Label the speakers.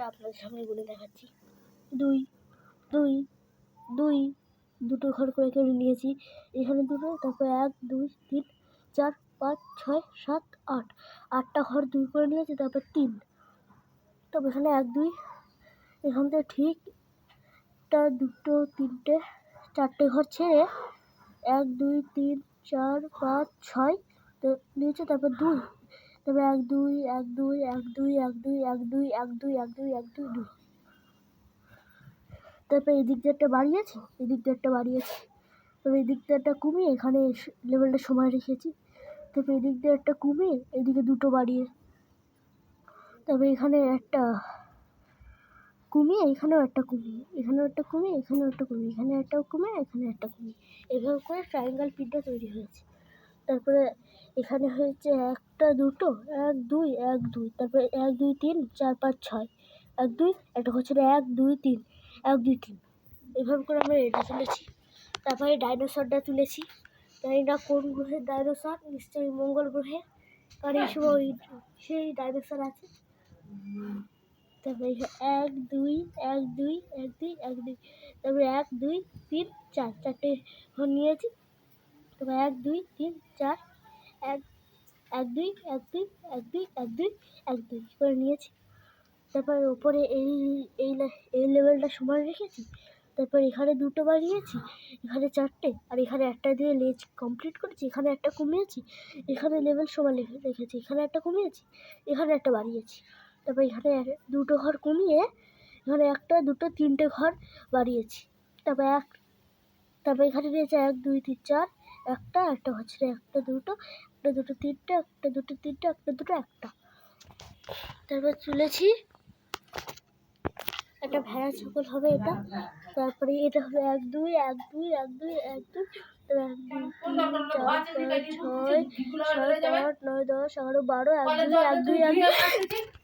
Speaker 1: একটা আপনাদের সামনে গুনে দেখাচ্ছি। দুই দুই দুই, দুটো ঘর করে করে নিয়েছি। এখানে দুটো, তারপর এক, দুই, তিন, চার, পাঁচ, ছয়, সাত, আট। আটটা ঘর দুই করে নিয়েছি, তারপর তিন। তবে এখানে এক, দুই, এখান থেকে ঠিক একটা দুটো, তিনটে, চারটে ঘর ছেড়ে এক, দুই, তিন, চার, পাঁচ, ছয়, তো নিয়েছে, তারপর দুই। তারপর এক দুই এক দুই এক দুই এক দুই এক দুই এক দুই এক দুই এক দুই দুই। তারপর এদিক দিয়ে একটা বাড়িয়েছি এদিক দিয়ে একটা বাড়িয়েছি। তবে এদিক দিয়ে একটা কমিয়ে এখানে লেভেলটা সময় রেখেছি। তারপর এদিক দিয়ে একটা কমিয়ে এদিকে দুটো বাড়িয়ে। তবে এখানে একটা কমিয়ে এখানেও একটা কমিয়ে এখানেও একটা কমিয়ে এখানেও একটা কমিয়ে এখানে একটাও কমিয়ে এখানে একটা কমিয়ে এভাবে করে ট্রায়াঙ্গেল পিঠটা তৈরি হয়েছে। তারপরে এখানে হয়েছে একটা দুটো এক দুই এক দুই তারপরে এক দুই তিন চার পাঁচ ছয় এক দুই একটা হচ্ছে এক দুই তিন এক দুই তিন এভাবে করে আমরা এটা তুলেছি তারপরে ডাইনোসরটা তুলেছি জানি না কোন গ্রহের ডাইনোসর নিশ্চয়ই মঙ্গল গ্রহে কারণ এই সময় ওই সেই ডাইনোসর আছে তারপরে এক দুই এক দুই এক দুই এক দুই তারপরে এক দুই তিন চার চারটে নিয়েছি তারপরে এক দুই তিন চার এক এক দুই এক দুই এক দুই এক দুই এক দুই করে নিয়েছি। তারপর ওপরে এই এই এই লেভেলটা সমান রেখেছি। তারপর এখানে দুটো বাড়িয়েছি এখানে চারটে, আর এখানে একটা দিয়ে লেজ কমপ্লিট করেছি, এখানে একটা কমিয়েছি, এখানে লেভেল সমান রেখে- রেখেছি, এখানে একটা কমিয়েছি, এখানে একটা বাড়িয়েছি তারপর এখানে দুটো ঘর কমিয়ে এখানে একটা, দুটো, তিনটে ঘর বাড়িয়েছি তারপর এক, তারপর এখানে নিয়েছে এক, দুই, তিন, চার একটা একটা হচ্ছে একটা দুটো একটা দুটো তিনটে, একটা দুটো তিনটে, একটা দুটো একটা। তারপর তুলেছি। একটা ভেড়া ছাগল হবে এটা। তারপরে এটা হলো এক, দুই এক দুই এক দুই এক, দুই। ছয় ছয় আট নয়, দশ, এগারো, বারো, এক, দুই এক দুই এক, দুই।